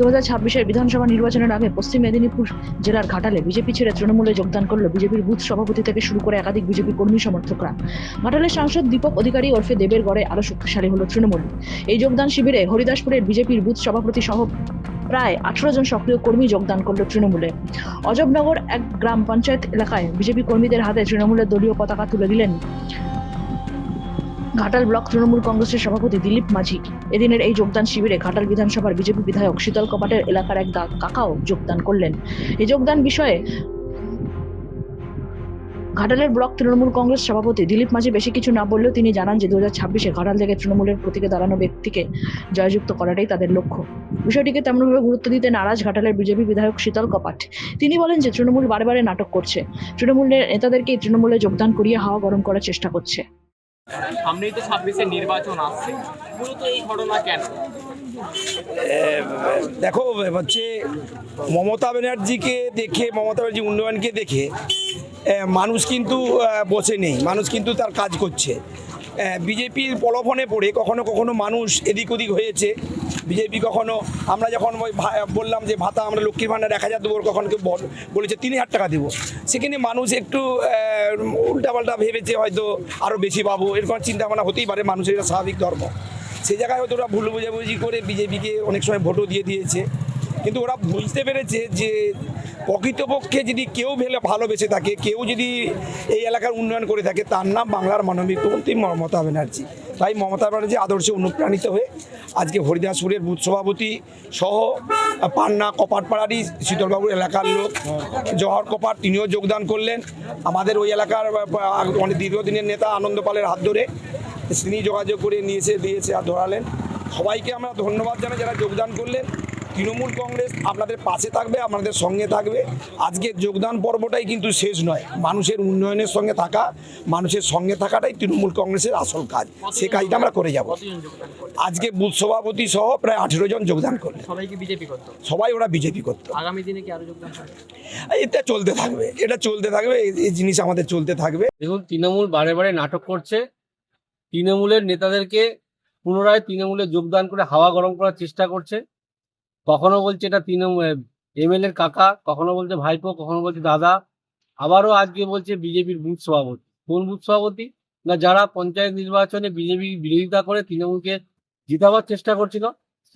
দু হাজার ছাব্বিশের বিধানসভা নির্বাচনের আগে পশ্চিম মেদিনীপুর জেলার ঘাটালে বিজেপি ছেড়ে তৃণমূলে যোগদান করল বিজেপির বুথ সভাপতি থেকে শুরু করে একাধিক বিজেপি কর্মী সমর্থকরা। ঘাটালের সাংসদ দীপক অধিকারী ওরফে দেবের গড়ে আরও শক্তিশালী হলো তৃণমূল। এই যোগদান শিবিরে হরিদাসপুরের বিজেপির বুথ সভাপতি সহ প্রায় আঠারো জন সক্রিয় কর্মী যোগদান করল তৃণমূলে। অজবনগর এক গ্রাম পঞ্চায়েত এলাকায় বিজেপি কর্মীদের হাতে তৃণমূলের দলীয় পতাকা তুলে দিলেন ঘাটাল ব্লক তৃণমূল কংগ্রেসের সভাপতি দিলীপ মাঝি। এদিনের এই যোগদান শিবিরে ঘাটাল বিধানসভার বিজেপি বিধায়ক শীতল কপাটের এলাকার এক কাকাও যোগদান করলেন। এই যোগদান বিষয়ে ঘাটালের ব্লক তৃণমূল কংগ্রেস সভাপতি দিলীপ মাঝি বেশি কিছু না বললেও তিনি জানান যে দু হাজার ছাব্বিশে ঘাটাল থেকে তৃণমূলের প্রতীকে দাঁড়ানো ব্যক্তিকে জয়যুক্ত করাটাই তাদের লক্ষ্য। বিষয়টিকে তেমনভাবে গুরুত্ব দিতে নারাজ ঘাটালের বিজেপি বিধায়ক শীতল কপাট। তিনি বলেন যে তৃণমূল বারে বারে নাটক করছে। তৃণমূলের নেতাদেরকেই তৃণমূলে যোগদান করিয়ে হাওয়া গরম করার চেষ্টা করছে। সামনেই তো ছাব্বিশে নির্বাচন আসছে। মূলত এই ঘটনা কেন? দেখো, হচ্ছে মমতা ব্যানার্জিকে দেখে, মমতা ব্যানার্জি উন্নয়নকে দেখে মানুষ কিন্তু বসে নেই। মানুষ কিন্তু তার কাজ করছে। বিজেপির প্রলোভনে পড়ে, কখনো কখনো মানুষ এদিক ওদিক হয়েছে। বিজেপি কখনো, আমরা যখন ওই বললাম যে ভাতা আমরা লক্ষ্মীর ভাণ্ডার এক হাজার দেবো, কখন কেউ বল- বলেছে তিন হাজার টাকা দেবো। সেখানে মানুষ একটু উল্টাপাল্টা ভেবেছে হয়তো আরও বেশি পাবো, এরকম চিন্তা ভাবনা হতেই পারে, মানুষের এটা স্বাভাবিক ধর্ম। সেই জায়গায় হয়তো ওরা ভুল বুঝাবুঝি করে বিজেপিকে অনেক সময় ভোটও দিয়ে দিয়েছে। কিন্তু ওরা বুঝতে পেরেছে যে প্রকৃতপক্ষে যদি কেউ ভেলে ভালোবেসে থাকে, কেউ যদি এই এলাকার উন্নয়ন করে থাকে, তার নাম বাংলার মানবিক মুখ্যমন্ত্রী মমতা ব্যানার্জি। তাই মমতা ব্যানার্জি আদর্শে অনুপ্রাণিত হয়ে আজকে হরিদাসপুরের বুথ সভাপতি সহ পান্না কপাটপাড়ারই শীতলবাবুর এলাকার লোক জহর কপাট, তিনিও যোগদান করলেন। আমাদের ওই এলাকার অনেক দীর্ঘদিনের নেতা আনন্দ পালের হাত ধরে তিনি যোগাযোগ করে নিয়েছে দিয়েছে আর ধরালেন। সবাইকে আমরা ধন্যবাদ জানাই যারা যোগদান করলেন। তৃণমূল কংগ্রেস আপনাদের পাশে থাকবে আপনাদের সঙ্গে থাকবে। আজকের যোগদান পর্বটাই কিন্তু শেষ নয়। মানুষের উন্নয়নের সঙ্গে থাকা মানুষের সঙ্গে থাকাটাই তৃণমূল কংগ্রেসের আসল কাজ। সে কাজটা আমরা করে যাব। আজকে বুথ সভাপতি সহ প্রায় আঠেরো জন যোগদান করলেন। সবাইকে বিজেপি করতো? সবাই ওরা বিজেপি করত। আগামী দিনে কি আরও যোগদান এটা চলতে থাকবে এটা চলতে থাকবে এই- এই জিনিস আমাদের চলতে থাকবে। দেখুন তৃণমূল বারে বারে নাটক করছে। তৃণমূলের নেতাদেরকে পুনরায় তৃণমূলে যোগদান করে হাওয়া গরম করার চেষ্টা করছে। কখনো বলছে এটা তৃণমূল এমএলএর কাকা, কখনো বলছে ভাইপো, কখনো বলছে দাদা, আবারও আজকে বলছে বিজেপির বুথ সভাপতি। কোন বুথ সভাপতি? না, যারা পঞ্চায়েত নির্বাচনে বিজেপি বিরোধিতা করে তৃণমূলকে জিতাবার চেষ্টা করছিল,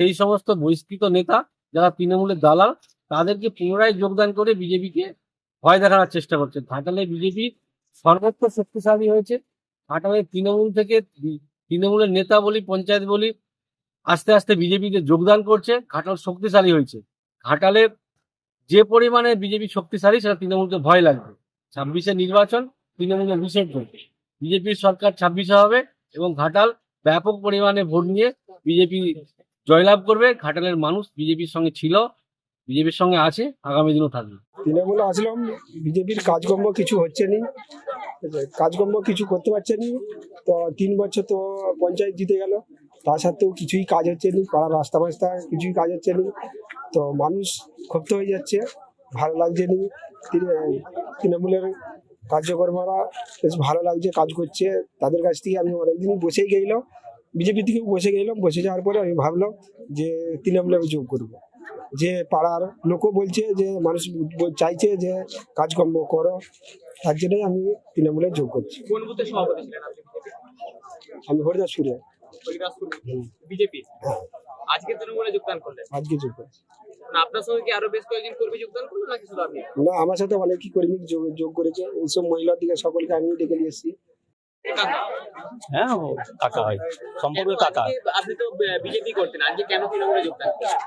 সেই সমস্ত বহিষ্কৃত নেতা যারা তৃণমূলের দালাল, তাদেরকে পুনরায় যোগদান করে বিজেপিকে ভয় দেখানোর চেষ্টা করছে। ঘাটালে বিজেপি সর্বোচ্চ শক্তিশালী হয়েছে। ঘাটালে তৃণমূল থেকে, তৃণমূলের নেতা বলি, পঞ্চায়েত বলি আস্তে আস্তে বিজেপিতে যোগদান করছে, ঘাটাল শক্তিশালী হয়েছে। ঘাটালে যে পরিমাণে বিজেপি শক্তিশালী, সেটা তৃণমূলকে ভয় লাগবে। ছাব্বিশে নির্বাচন তৃণমূলের বিসর্জন বিজেপির সরকার ছাব্বিশে হবে এবং ঘাটাল ব্যাপক পরিমাণে ভোট নিয়ে বিজেপি জয়লাভ করবে। ঘাটালের মানুষ বিজেপির সঙ্গে ছিল, বিজেপির সঙ্গে আছে, আগামী দিনও থাকবে। তৃণমূলে আসলাম, বিজেপির কাজকর্ম কিছু হচ্ছে নি। কাজকর্ম কিছু করতে পারছে তো তিন বছর তো পঞ্চায়েত জিতে গেল। তা সত্ত্বেও কিছুই কাজ হচ্ছে নি পাড়ার রাস্তা ফাস্তা কিছুই কাজ হচ্ছে নি। তো মানুষ ক্ষুব্ধ হয়ে যাচ্ছে ভালো লাগছে নি। তৃণ- তৃণমূলের কার্যকর্মরা বেশ ভালো লাগছে কাজ করছে। তাদের কাছ থেকে আমি অনেকদিনই বসেই গেলাম বিজেপি থেকেও বসে গেলাম। বসে যাওয়ার পরে আমি ভাবলাম যে তৃণমূলে আমি যোগ করব। যে পাড়ার লোকও বলছে যে মানুষ চাইছে যে কাজকর্ম করো তার জন্যই আমি তৃণমূলে যোগ করছি। আমি হরিদাসপুর। বিজেপি। আজকে তৃণমূলে যোগদান করলেন। আজকে যোগ না আপনার সঙ্গে কি আরও বেশ কয়েকজন কর্মী যোগদান করল নাকি শুধু আপনি? না আমার সাথে অনেকই কর্মী যোগ যোগ করেছে। এইসব মহিলার দিকে সকলকে আমি ডেকে নিয়ে এসেছি। হ্যাঁ কাকা হয় সম্পর্কে কাকা। আপনি তো বিজেপি করতেন। আজকে কেন তৃণমূলে যোগদান করলেন?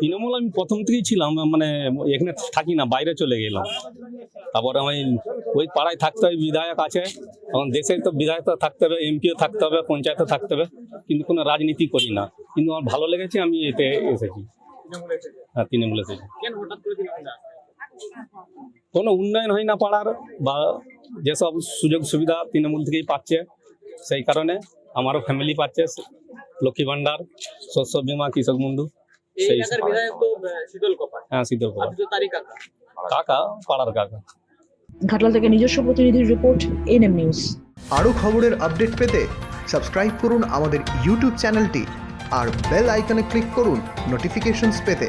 তৃণমূলে আমি প্রথম থেকেই ছিলাম মানে এখানে থাকি না, বাইরে চলে গেলাম। তারপর আমি ওই পাড়ায় থাকতে হবে বিধায়ক আছে। এখন দেশে তো বিধায়ক থাকতে হবে, এমপিও থাকতে হবে, পঞ্চায়েতও থাকতে হবে, কিন্তু কোনো রাজনীতি করি না। কিন্তু আমার ভালো লেগেছে, আমি এতে এসেছি। হ্যাঁ তৃণমূল এসেছি? কোনো উন্নয়ন হয় না পাড়ার, বা যেসব সুযোগ সুবিধা তৃণমূল থেকেই পাচ্ছে, সেই কারণে আমারও ফ্যামিলি পাচ্ছে। লক্ষ্মী ভান্ডার শস্য বীমা কৃষক বন্ধু সেই শীতল কপাল। হ্যাঁ শীতল কাকা। পাড়ার কাকা। ঘাটাল থেকে নিজস্ব প্রতিনিধির রিপোর্ট এনএম নিউজ। আরও খবরের আপডেট পেতে সাবস্ক্রাইব করুন আমাদের ইউটিউব চ্যানেলটি আর বেল আইকনে ক্লিক করুন নোটিফিকেশনস পেতে।